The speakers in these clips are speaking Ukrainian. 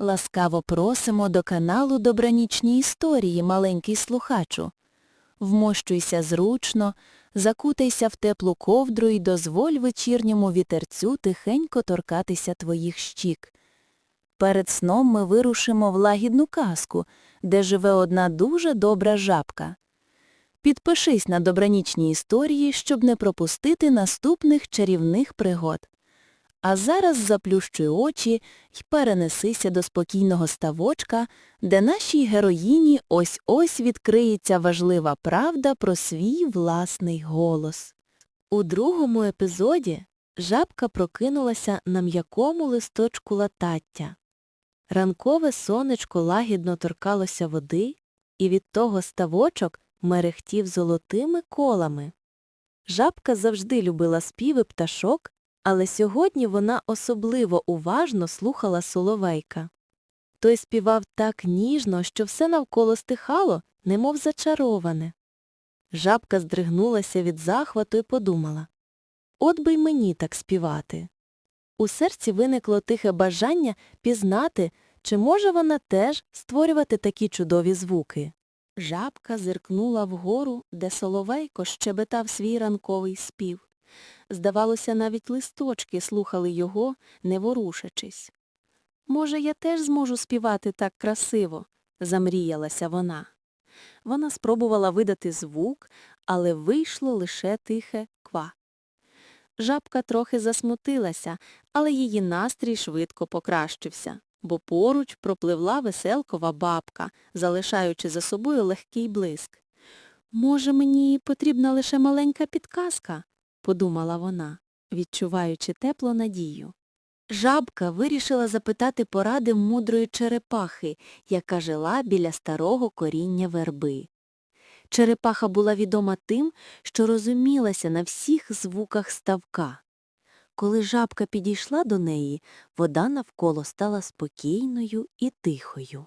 Ласкаво просимо до каналу Добранічні історії, маленький слухачу. Вмощуйся зручно, закутайся в теплу ковдру і дозволь вечірньому вітерцю тихенько торкатися твоїх щік. Перед сном ми вирушимо в лагідну казку, де живе одна дуже добра жабка. Підпишись на добранічні історії, щоб не пропустити наступних чарівних пригод. А зараз заплющуй очі й перенесися до спокійного ставочка, де нашій героїні ось-ось відкриється важлива правда про свій власний голос. У другому епізоді жабка прокинулася на м'якому листочку латаття. Ранкове сонечко лагідно торкалося води, і від того ставочок мерехтів золотими колами. Жабка завжди любила співи пташок, але сьогодні вона особливо уважно слухала соловейка. Той співав так ніжно, що все навколо стихало, немов зачароване. Жабка здригнулася від захвату і подумала От би й мені так співати. У серці виникло тихе бажання пізнати, чи може вона теж створювати такі чудові звуки. Жабка зиркнула вгору, де соловейко щебетав свій ранковий спів. Здавалося, навіть листочки слухали його, не ворушачись. Може, я теж зможу співати так красиво, замріялася вона. Вона спробувала видати звук, але вийшло лише тихе ква. Жабка трохи засмутилася, але її настрій швидко покращився, бо поруч пропливла веселкова бабка, залишаючи за собою легкий блиск. Може, мені потрібна лише маленька підказка, подумала вона, відчуваючи теплу надію. Жабка вирішила запитати поради мудрої черепахи, яка жила біля старого коріння верби. Черепаха була відома тим, що розумілася на всіх звуках ставка. Коли жабка підійшла до неї, вода навколо стала спокійною і тихою.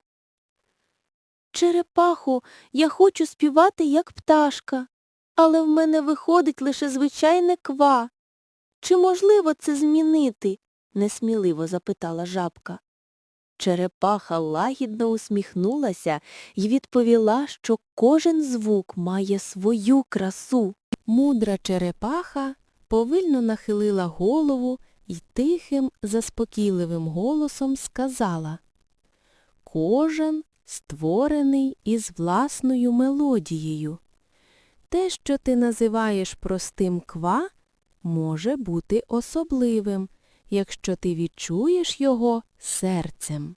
Черепаху, я хочу співати, як пташка, але в мене виходить лише звичайне ква. Чи можливо це змінити? несміливо запитала жабка. Черепаха лагідно усміхнулася і відповіла, що кожен звук має свою красу. Мудра черепаха повільно нахилила голову і тихим, заспокійливим голосом сказала Кожен створений із власною мелодією. Те, що ти називаєш простим ква, може бути особливим, якщо ти відчуєш його серцем.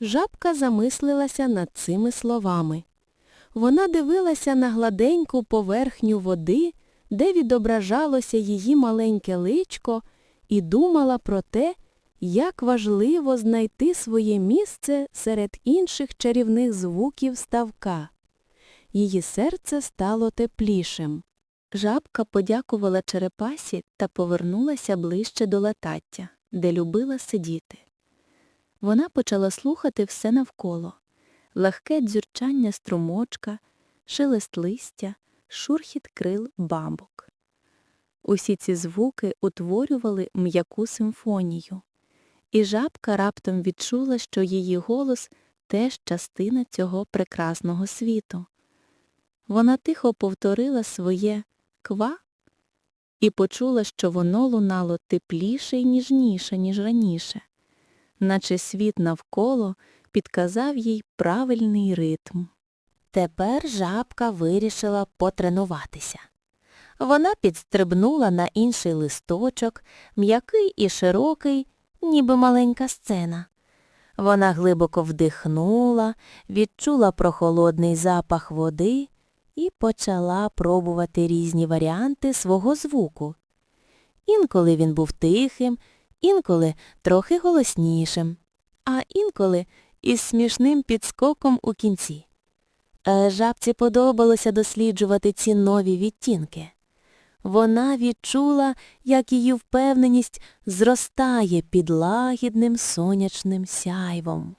Жабка замислилася над цими словами. Вона дивилася на гладеньку поверхню води, де відображалося її маленьке личко, і думала про те, як важливо знайти своє місце серед інших чарівних звуків ставка. Її серце стало теплішим. Жабка подякувала черепасі та повернулася ближче до латаття, де любила сидіти. Вона почала слухати все навколо легке дзюрчання струмочка, шелест листя, шурхіт крил бамбок. Усі ці звуки утворювали м'яку симфонію, і жабка раптом відчула, що її голос теж частина цього прекрасного світу. Вона тихо повторила своє ква і почула, що воно лунало тепліше і ніжніше, ніж раніше, наче світ навколо підказав їй правильний ритм. Тепер жабка вирішила потренуватися. Вона підстрибнула на інший листочок, м'який і широкий, ніби маленька сцена. Вона глибоко вдихнула, відчула прохолодний запах води і почала пробувати різні варіанти свого звуку. Інколи він був тихим, інколи трохи голоснішим, а інколи із смішним підскоком у кінці. Е, Жабці подобалося досліджувати ці нові відтінки. Вона відчула, як її впевненість зростає під лагідним сонячним сяйвом.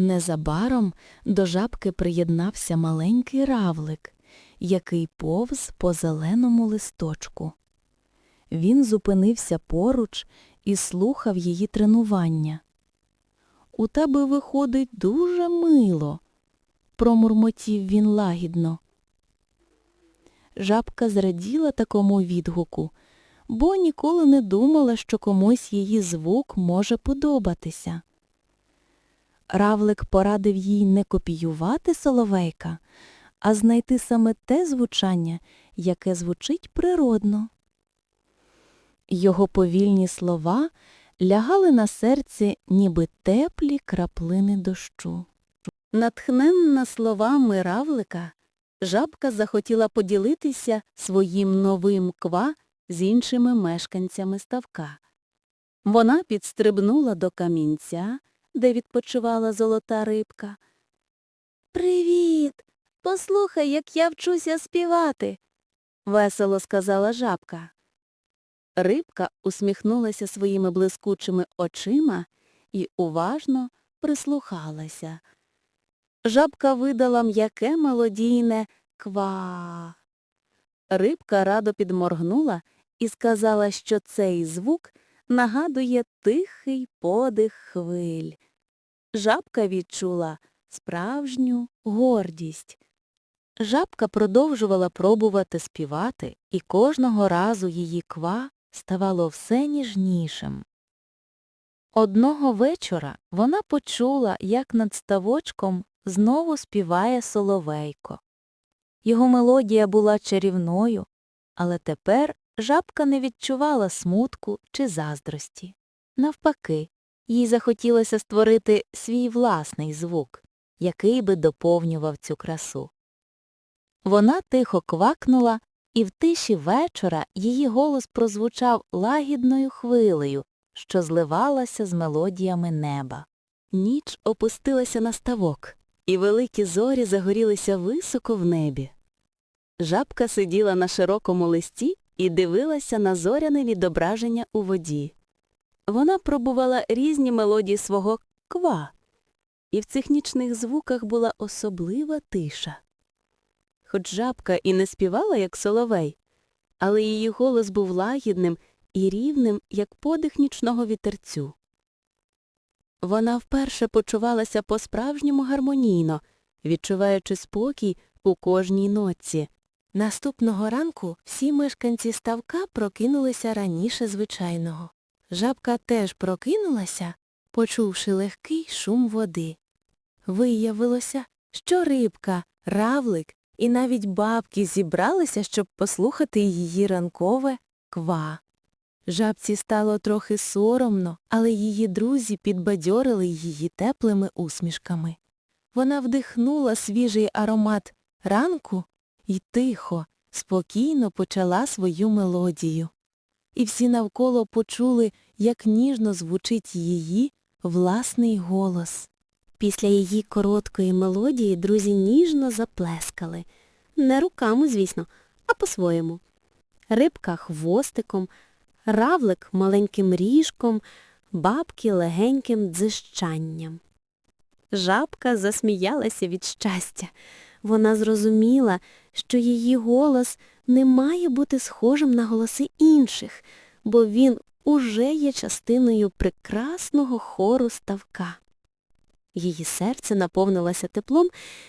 Незабаром до жабки приєднався маленький равлик. який повз по зеленому листочку. Він зупинився поруч і слухав її тренування. У тебе виходить дуже мило, промурмотів він лагідно. Жабка зраділа такому відгуку, бо ніколи не думала, що комусь її звук може подобатися. Равлик порадив їй не копіювати соловейка, а знайти саме те звучання, яке звучить природно. Його повільні слова лягали на серці, ніби теплі краплини дощу. Натхненна словами равлика, жабка захотіла поділитися своїм новим ква з іншими мешканцями ставка. Вона підстрибнула до камінця, де відпочивала золота рибка. Привіт! Послухай, як я вчуся співати, весело сказала жабка. Рибка усміхнулася своїми блискучими очима і уважно прислухалася. Жабка видала м'яке мелодійне ква. Рибка радо підморгнула і сказала, що цей звук нагадує тихий подих хвиль. Жабка відчула справжню гордість. Жабка продовжувала пробувати співати, і кожного разу її ква ставало все ніжнішим. Одного вечора вона почула, як над ставочком знову співає соловейко. Його мелодія була чарівною, але тепер жабка не відчувала смутку чи заздрості. Навпаки, їй захотілося створити свій власний звук, який би доповнював цю красу. Вона тихо квакнула, і в тиші вечора її голос прозвучав лагідною хвилею, що зливалася з мелодіями неба. Ніч опустилася на ставок, і великі зорі загорілися високо в небі. Жабка сиділа на широкому листі і дивилася на зоряне відображення у воді. Вона пробувала різні мелодії свого ква, і в цих нічних звуках була особлива тиша. Хоч жабка і не співала, як соловей, але її голос був лагідним і рівним, як подих нічного вітерцю. Вона вперше почувалася по-справжньому гармонійно, відчуваючи спокій у кожній нотці. Наступного ранку всі мешканці ставка прокинулися раніше звичайного. Жабка теж прокинулася, почувши легкий шум води. Виявилося, що рибка, равлик і навіть бабки зібралися, щоб послухати її ранкове ква. Жабці стало трохи соромно, але її друзі підбадьорили її теплими усмішками. Вона вдихнула свіжий аромат ранку і тихо, спокійно почала свою мелодію. І всі навколо почули, як ніжно звучить її власний голос. Після її короткої мелодії друзі ніжно заплескали. Не руками, звісно, а по-своєму. Рибка хвостиком, равлик маленьким ріжком, бабки легеньким дзищанням. Жабка засміялася від щастя. Вона зрозуміла, що її голос не має бути схожим на голоси інших, бо він уже є частиною прекрасного хору ставка. Її серце наповнилося теплом,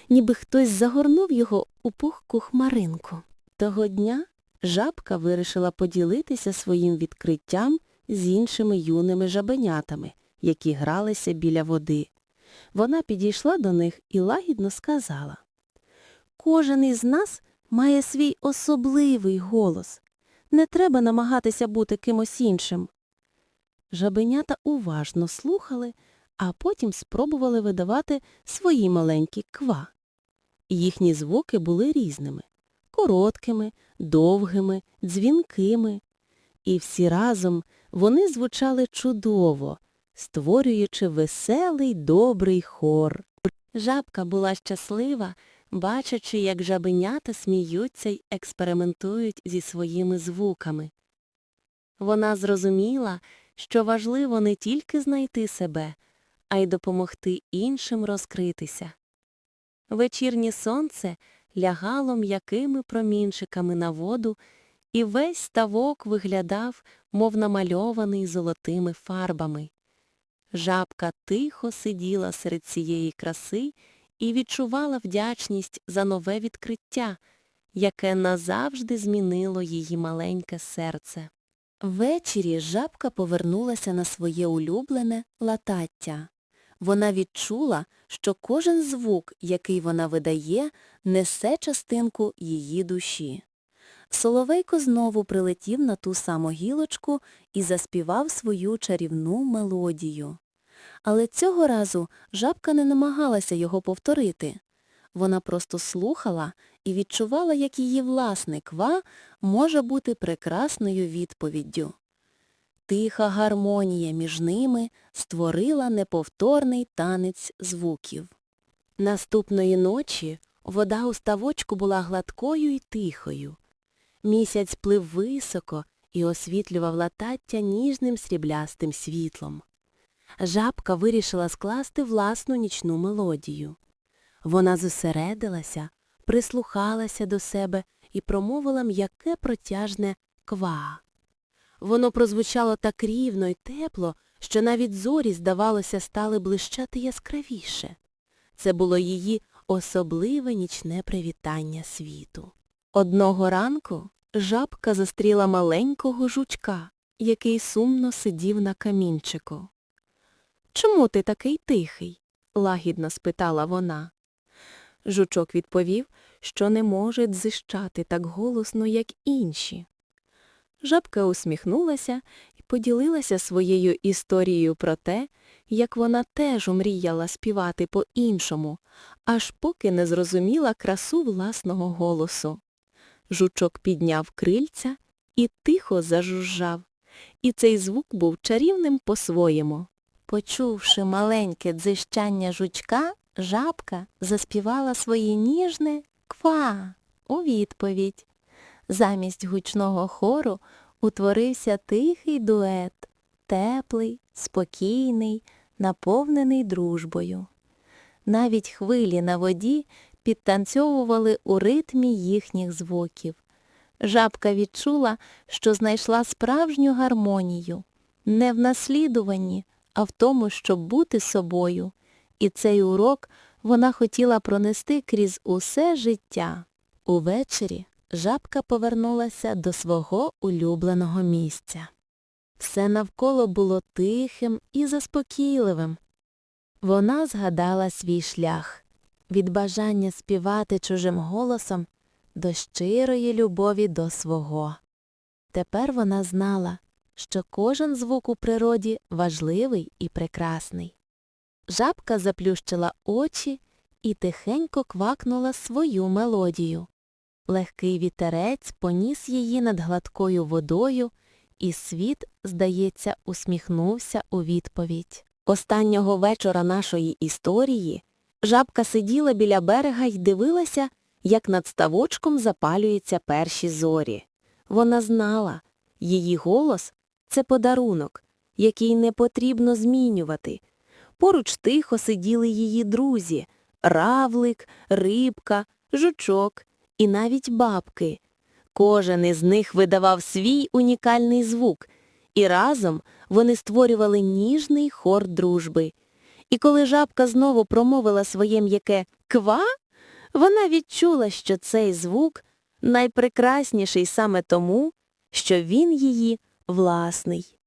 ніби хтось загорнув його у пухку хмаринку. Того дня жабка вирішила поділитися своїм відкриттям з іншими юними жабенятами, які гралися біля води. Вона підійшла до них і лагідно сказала Кожен із нас має свій особливий голос. Не треба намагатися бути кимось іншим. Жабенята уважно слухали, а потім спробували видавати свої маленькі ква. Їхні звуки були різними короткими, довгими, дзвінкими. І всі разом вони звучали чудово, створюючи веселий добрий хор. Жабка була щаслива, бачачи, як жабенята сміються й експериментують зі своїми звуками. Вона зрозуміла, що важливо не тільки знайти себе, а й допомогти іншим розкритися. Вечірнє сонце лягало м'якими промінчиками на воду, і весь ставок виглядав, мов намальований золотими фарбами. Жабка тихо сиділа серед цієї краси і відчувала вдячність за нове відкриття, яке назавжди змінило її маленьке серце. Ввечері жабка повернулася на своє улюблене латаття. Вона відчула, що кожен звук, який вона видає, несе частинку її душі. Соловейко знову прилетів на ту саму гілочку і заспівав свою чарівну мелодію. Але цього разу жабка не намагалася його повторити. Вона просто слухала і відчувала, як її власний ква може бути прекрасною відповіддю. Тиха гармонія між ними створила неповторний танець звуків. Наступної ночі вода у ставочку була гладкою і тихою. Місяць плив високо і освітлював латаття ніжним сріблястим світлом. Жабка вирішила скласти власну нічну мелодію. Вона зосередилася, прислухалася до себе і промовила м'яке протяжне ква. Воно прозвучало так рівно й тепло, що навіть зорі, здавалося, стали блищати яскравіше. Це було її особливе нічне привітання світу. Одного ранку жабка зустріла маленького жучка, який сумно сидів на камінчику. Чому ти такий тихий? лагідно спитала вона. Жучок відповів, що не може дзищати так голосно, як інші. Жабка усміхнулася і поділилася своєю історією про те, як вона теж умріяла співати по-іншому, аж поки не зрозуміла красу власного голосу. Жучок підняв крильця і тихо зажужжав, і цей звук був чарівним по-своєму. Почувши маленьке дзищання жучка, жабка заспівала своє ніжне ква у відповідь. Замість гучного хору утворився тихий дует, теплий, спокійний, наповнений дружбою. Навіть хвилі на воді підтанцьовували у ритмі їхніх звуків. Жабка відчула, що знайшла справжню гармонію, не в наслідуванні, а в тому, щоб бути собою. І цей урок вона хотіла пронести крізь усе життя. Увечері жабка повернулася до свого улюбленого місця. Все навколо було тихим і заспокійливим. Вона згадала свій шлях від бажання співати чужим голосом до щирої любові до свого. Тепер вона знала, що кожен звук у природі важливий і прекрасний. Жабка заплющила очі і тихенько квакнула свою мелодію. Легкий вітерець поніс її над гладкою водою, і світ, здається, усміхнувся у відповідь. Останнього вечора нашої історії жабка сиділа біля берега й дивилася, як над ставочком запалюються перші зорі. Вона знала, її голос це подарунок, який не потрібно змінювати. Поруч тихо сиділи її друзі равлик, рибка, жучок і навіть бабки. Кожен із них видавав свій унікальний звук, і разом вони створювали ніжний хор дружби. І коли жабка знову промовила своє м'яке ква, вона відчула, що цей звук найпрекрасніший саме тому, що він її власний.